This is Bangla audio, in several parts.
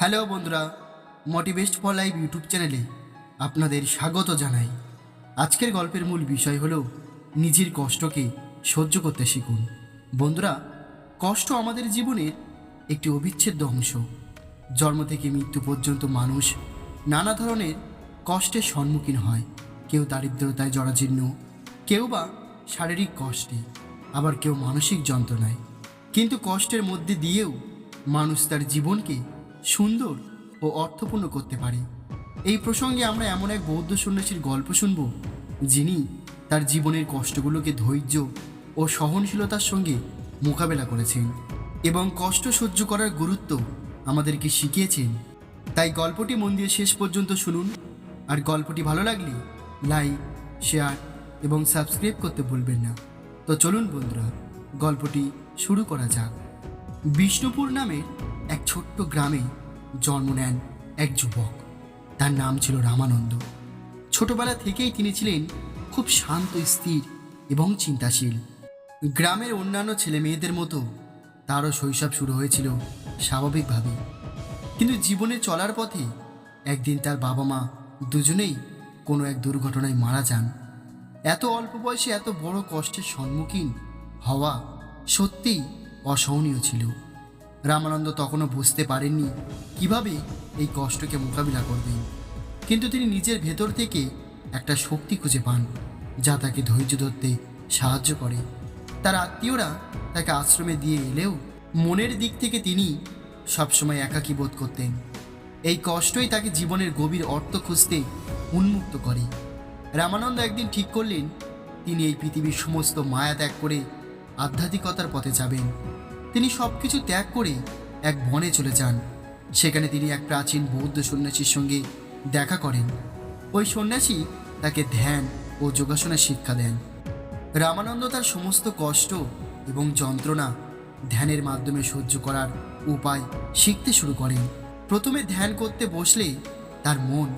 হ্যালো বন্ধুরা মোটিভেস্ট ফর লাইফ ইউটিউব চ্যানেলে আপনাদের স্বাগত জানাই। আজকের গল্পের মূল বিষয় হলো নিজের কষ্টকে সহ্য করতে শিখুন। বন্ধুরা, কষ্ট আমাদের জীবনের একটি অবিচ্ছেদ্য অংশ। জন্ম থেকে মৃত্যু পর্যন্ত মানুষ নানা ধরনের কষ্টের সম্মুখীন হয়। কেউ দারিদ্রতায় জরাজীর্ণ, কেউ বা শারীরিক কষ্টে, আবার কেউ মানসিক যন্ত্রণায়। কিন্তু কষ্টের মধ্যে দিয়েও মানুষ তার জীবনকে সুন্দর ও অর্থপূর্ণ করতে পারে। এই প্রসঙ্গে আমরা এমন এক বৌদ্ধ সন্ন্যাসীর গল্প শুনব, যিনি তার জীবনের কষ্টগুলোকে ধৈর্য ও সহনশীলতার সঙ্গে মোকাবেলা করেছেন এবং কষ্ট সহ্য করার গুরুত্ব আমাদেরকে শিখিয়েছেন। তাই গল্পটি মন দিয়ে শেষ পর্যন্ত শুনুন, আর গল্পটি ভালো লাগলে লাইক, শেয়ার এবং সাবস্ক্রাইব করতে ভুলবেন না। তো চলুন বন্ধুরা, গল্পটি শুরু করা যাক। বিষ্ণুপুর নামের এক ছোট্ট গ্রামে জন্ম নেন এক যুবক। তার নাম ছিল রামানন্দ। ছোটবেলা থেকেই তিনি ছিলেন খুব শান্ত, স্থির এবং চিন্তাশীল। গ্রামের অন্যান্য ছেলে মেয়েদের মতো তারও শৈশব শুরু হয়েছিল স্বাভাবিকভাবে কিন্তু জীবনে চলার পথে একদিন তার বাবা মা দুজনেই কোনো এক দুর্ঘটনায় মারা যান। এত অল্প বয়সে এত বড় কষ্টের সম্মুখীন হওয়া সত্যিই অসহনীয় ছিল। রামানন্দ তখনও বুঝতে পারেননি কীভাবে এই কষ্টকে মোকাবিলা করবেন। কিন্তু তিনি নিজের ভেতর থেকে একটা শক্তি খুঁজে পান, যা তাকে ধৈর্য ধরতে সাহায্য করে। তার আত্মীয়রা তাকে আশ্রমে দিয়ে এলেও মনের দিক থেকে তিনি সবসময় একাকী বোধ করতেন। এই কষ্টই তাকে জীবনের গভীর অর্থ খুঁজতে উন্মুক্ত করে। রামানন্দ একদিন ঠিক করলেন, তিনি এই পৃথিবীর সমস্ত মায়া ত্যাগ করে আধ্যাত্মিকতার পথে যাবেন। তিনি সব কিছু ত্যাগ করে এক বনে চলে যান। সেখানে তিনি এক প্রাচীন বৌদ্ধ সন্ন্যাসীর সঙ্গে দেখা করেন। ওই সন্ন্যাসী তাকে ধ্যান ও যোগাসনের শিক্ষা দেন। রামানন্দ তার সমস্ত কষ্ট এবং যন্ত্রণা ধ্যানের মাধ্যমে সহ্য করার উপায় শিখতে শুরু করেন। প্রথমে ধ্যান করতে বসলে তার মন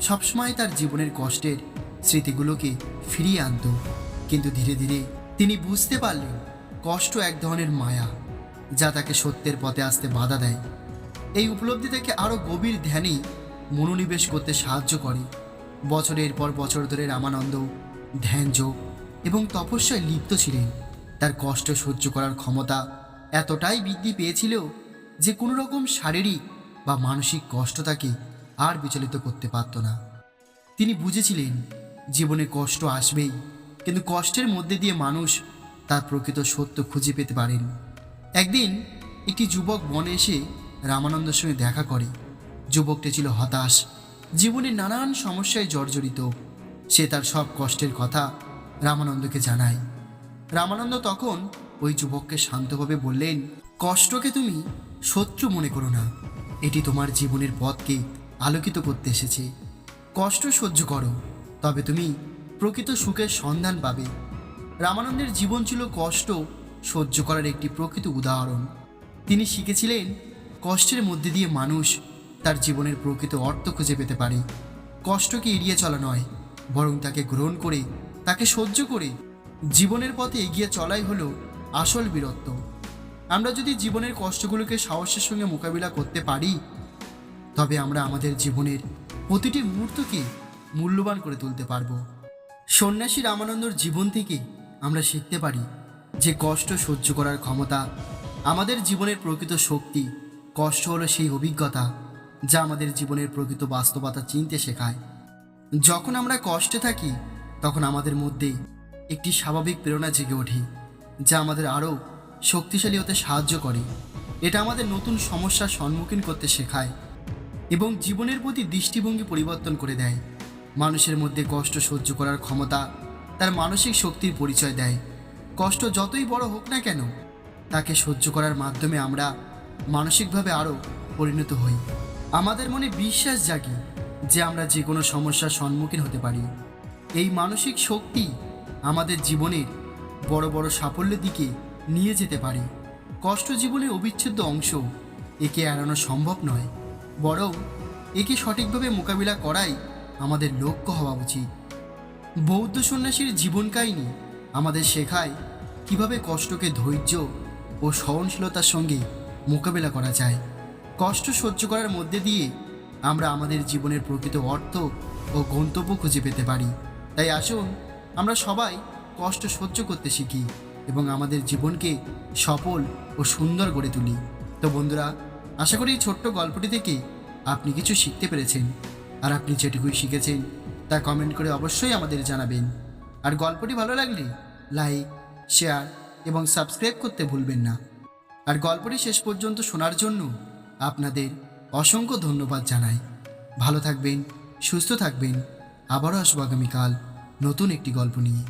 সবসময় তার জীবনের কষ্টের স্মৃতিগুলোকে ফিরিয়ে আনত। কিন্তু ধীরে ধীরে তিনি বুঝতে পারলেন, কষ্ট এক ধরনের মায়া। যা তাকে সত্যের পথে আসতে বাধা দেয়। এই উপলব্ধি থেকে আরও গভীর ধ্যানে মনোনিবেশ করতে সাহায্য করে। বছরের পর বছর ধরে রামানন্দ ধ্যান যোগ এবং তপস্যায় লিপ্ত ছিলেন। তার কষ্ট সহ্য করার ক্ষমতা এতটাই বৃদ্ধি পেয়েছিল যে কোনো রকম শারীরিক বা মানসিক কষ্ট তাকে আর বিচলিত করতে পারত না। তিনি বুঝেছিলেন, জীবনে কষ্ট আসবেই, কিন্তু কষ্টের মধ্যে দিয়ে মানুষ তার প্রকৃত সত্য খুঁজে পেতে পারেন। একদিন একটি যুবক বনে এসে রামানন্দের সঙ্গে দেখা করে। যুবকটি ছিল হতাশ, জীবনে নানান সমস্যায় জর্জরিত। সে তার সব কষ্টের কথা রামানন্দকে জানায়। রামানন্দ তখন ওই যুবককে শান্তভাবে বললেন, কষ্টকে তুমি শত্রু মনে করো না। এটি তোমার জীবনের পথকে আলোকিত করতে এসেছে। কষ্ট সহ্য করো, তবে তুমি প্রকৃত সুখের সন্ধান পাবে। রামানন্দের জীবন ছিল কষ্ট সহ্য করার একটি প্রকৃত উদাহরণ। তিনি শিখেছিলেন কষ্টের মধ্যে দিয়ে মানুষ তার জীবনের প্রকৃত অর্থ খুঁজে পেতে পারে। কষ্টকে এড়িয়ে চলা নয়, বরং তাকে গ্রহণ করে, তাকে সহ্য করে জীবনের পথে এগিয়ে চলাই হলো আসল বীরত্ব। আমরা যদি জীবনের কষ্টগুলোকে সাহসের সঙ্গে মোকাবিলা করতে পারি, তবে আমরা আমাদের জীবনের প্রতিটি মুহূর্তকে মূল্যবান করে তুলতে পারব। সন্ন্যাসী রামানন্দর জীবন থেকে আমরা শিখতে পারি যে কষ্ট সহ্য করার ক্ষমতা আমাদের জীবনের প্রকৃত শক্তি, কষ্ট হলো সেই অভিজ্ঞতা যা আমাদের জীবনের প্রকৃত বাস্তবতা চিনতে শেখায়। যখন আমরা কষ্টে থাকি, তখন আমাদের মধ্যে একটি স্বাভাবিক প্রেরণা জেগে ওঠে যা আমাদের আরও শক্তিশালী হতে সাহায্য করে। এটা আমাদের নতুন সমস্যার সম্মুখীন করতে শেখায় এবং জীবনের প্রতি দৃষ্টিভঙ্গি পরিবর্তন করে দেয়। মানুষের মধ্যে কষ্ট সহ্য করার ক্ষমতা তার মানসিক শক্তির পরিচয় দেয়। কষ্ট যতই বড় হোক না কেন, তাকে সহ্য করার মাধ্যমে আমরা মানসিকভাবে আরও পরিণত হই। আমাদের মনে বিশ্বাস জাগে যে আমরা যে কোনো সমস্যার সম্মুখীন হতে পারি। এই মানসিক শক্তি আমাদের জীবনের বড় বড় সাফল্যের দিকে নিয়ে যেতে পারে। কষ্ট জীবনের অবিচ্ছেদ্য অংশ একে এড়ানো সম্ভব নয়, বরং একে সঠিকভাবে মোকাবিলা করাই আমাদের লক্ষ্য হওয়া উচিত। বৌদ্ধ সন্ন্যাসীর জীবন কাহিনী আমাদের শেখায় কীভাবে কষ্টকে ধৈর্য ও সহনশীলতার সঙ্গে মোকাবেলা করা যায়। কষ্ট সহ্য করার মধ্যে দিয়ে আমরা আমাদের জীবনের প্রকৃত অর্থ ও গন্তব্য খুঁজে পেতে পারি। তাই আসুন আমরা সবাই কষ্ট সহ্য করতে শিখি এবং আমাদের জীবনকে সফল ও সুন্দর করে তুলি। তো বন্ধুরা, আশা করি এই ছোট্ট গল্পটি থেকে আপনি কিছু শিখতে পেরেছেন। আর আপনি যেটুকুই শিখেছেন তা কমেন্ট করে অবশ্যই আমাদের জানাবেন। আর গল্পটি ভালো লাগলে লাইক, শেয়ার এবং সাবস্ক্রাইব করতে ভুলবেন না। আর গল্পটি শেষ পর্যন্ত শোনার জন্য আপনাদের অসংখ্য ধন্যবাদ জানাই। ভালো থাকবেন, সুস্থ থাকবেন। আবারও আসব আগামীকাল নতুন একটি গল্প নিয়ে।